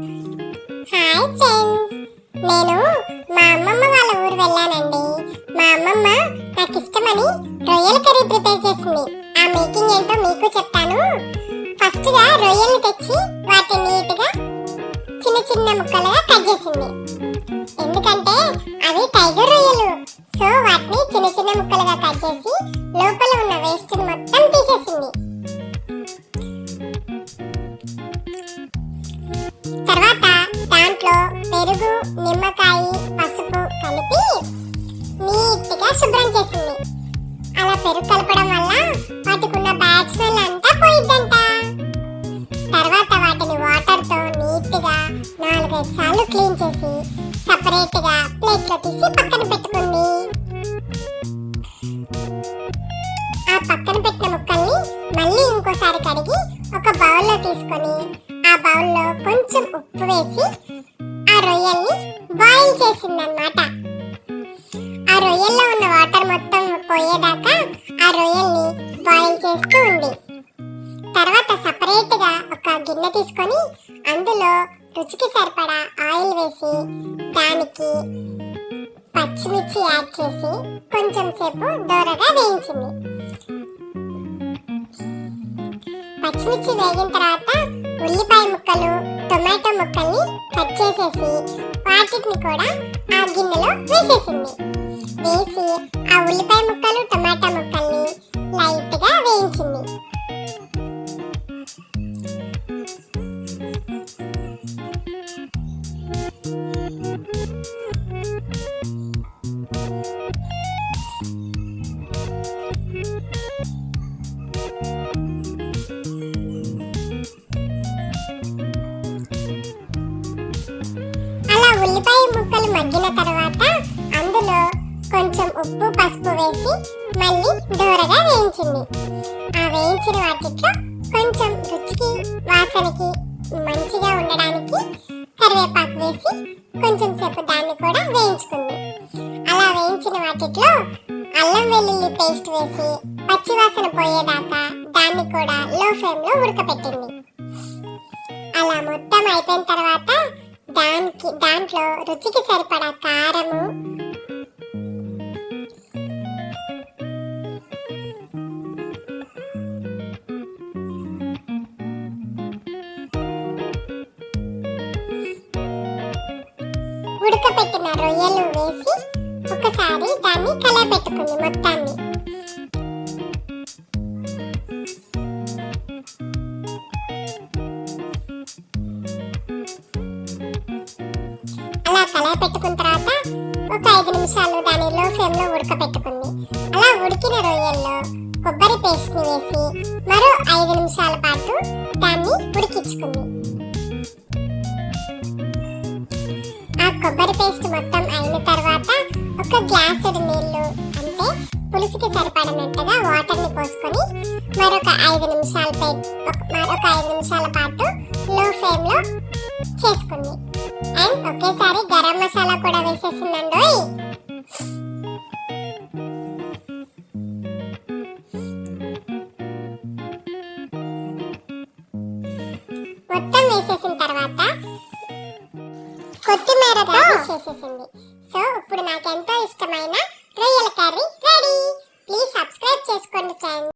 Hi friends నేను మా అమ్మమ్మ వాళ్ళ ఊరు వెళ్ళానండి. మా అమ్మమ్మ నాకు ఇష్టమని రొయ్యల కర్రీ ప్రిపేర్ చేసింది. ఆ మేకింగ్ ఏంటో మీకు చెప్తాను. ఫస్ట్గా రొయ్యల్ని తెచ్చి వాటిని నీట్గా చిన్న చిన్న ముక్కలుగా కట్ చేసింది. ఎందుకంటే అవి టైగర్ రొయ్యలు. సో వాటిని చిన్న చిన్న ముక్కలుగా కట్ చేసి లో పెరుగు నిమ్మకాయ పసుపు కలిపి నీట్గా శుభ్రం చేసింది. అలా పెరుగు కలపడం వల్ల వాటికి ఉన్న బ్యాడ్ స్మెల్ అంతా పోయిద్దంట. తర్వాత వాటిని వాటర్తో నీట్గా నాలుగైదు సార్లు క్లీన్ చేసి సపరేట్గా ప్లేట్లో తీసి పక్కన పెట్టుకుంది. ఆ పక్కన పెట్టిన ముక్కల్ని మళ్ళీ ఇంకోసారి కడిగి ఒక బౌల్లో తీసుకొని ఆ బౌల్లో కొంచెం ఉప్పు వేసి రొయ్యల్ని బాయిల్ చేసిందనమాట ఆ రొయ్యల్లో ఉన్న వాటర్ మొత్తం పోయేదాకా ఆ రొయ్యల్ని బాయిల్ చేస్తూ ఉంది. తర్వాత సపరేట్గా ఒక గిన్నె తీసుకొని అందులో రుచికి సరిపడా ఆయిల్ వేసి దానికి పచ్చిమిర్చి యాడ్ చేసి కొంచెం సేపు దూరగా వేయించింది. పచ్చిమిర్చి వేగిన తర్వాత చేసేసి వాటిని కూడా ఆ గిన్నెలో వేసేసింది. పసుపు వేసి మళ్ళీ దూరగా వేయించింది ఆ వేయించిన వాటిలో కొంచెం రుచికి వాసనకి మంచిగా ఉండడానికి కరివేపాకు వేసి కొంచెం సేపు దాన్ని కూడా వేయించుకుంది. అలా వేయించిన వాటిలో అల్లం వెల్లుల్లి పేస్ట్ వేసి పచ్చివాసన పోయేదాకా దాన్ని కూడా లో ఫ్లేమ్లో ఉడకపెట్టింది అలా మొత్తం అయిపోయిన తర్వాత దానికి దాంట్లో రుచికి సరిపడా కారము పెట్టిన రొయ్యలు వేసి ఒకసారి దాన్ని కలపెట్టుకుంది మొత్తాన్ని. అలా కలయి తర్వాత ఒక ఐదు నిమిషాలు దాన్ని లో ఫ్లేమ్లో ఉడకపెట్టుకుంది. అలా ఉడికిన రొయ్యల్లో కొబ్బరి పేస్ట్ని వేసి మరో ఐదు నిమిషాల పాటు దాన్ని ఉడికించుకుంది. కొబ్బరి పేస్ట్ మొత్తం అయిన తర్వాత ఒక గ్లాసుడు నీళ్ళు అంటే పులుసుకి సరిపడినట్టుగా వాటర్ని పోసుకొని మరొక ఐదు నిమిషాల మరొక ఐదు నిమిషాల పాటు లో ఫ్లేమ్లో చేసుకుంది. అండ్ ఒకేసారి గరం మసాలా కూడా వేసేసిందండి మొత్తం వేసేసి గార్నిష్ చేసేసింది సో ఇప్పుడు నాకు ఎంతో ఇష్టమైన రొయ్యల కర్రీ రెడీ. ప్లీజ్ సబ్స్క్రైబ్ చేసుకోండి ఫ్రెండ్స్.